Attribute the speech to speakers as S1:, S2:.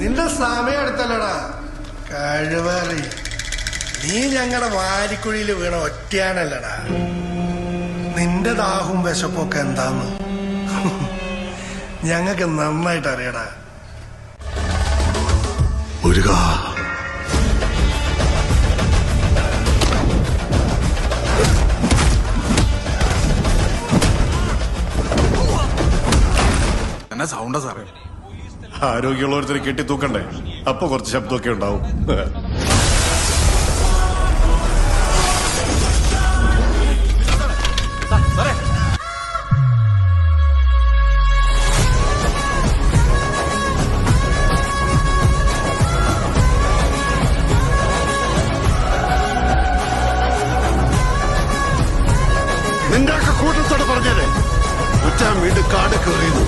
S1: നിന്റെ സമയം എടുത്തല്ലടാ കഴിവറി. നീ ഞങ്ങളുടെ വാരിക്കുഴിയിൽ വീണ ഒറ്റയാണല്ലടാ. നിന്റെ ദാഹവും വിശപ്പൊക്കെ എന്താന്ന്? ഞങ്ങൾക്ക് നന്നായിട്ട് അറിയടാ
S2: മുരുക.
S3: എന്നാ സൗണ്ടാ സാറേ?
S2: ആരോഗ്യമുള്ളവരുത്തിന് കെട്ടി തൂക്കണ്ടേ? അപ്പൊ കുറച്ച് ശബ്ദമൊക്കെ ഉണ്ടാവും. നിങ്ങളൊക്കെ കൂട്ടത്തോടെ പറഞ്ഞത് കുറ്റാൻ വീട് കാട് കയറിയുന്നു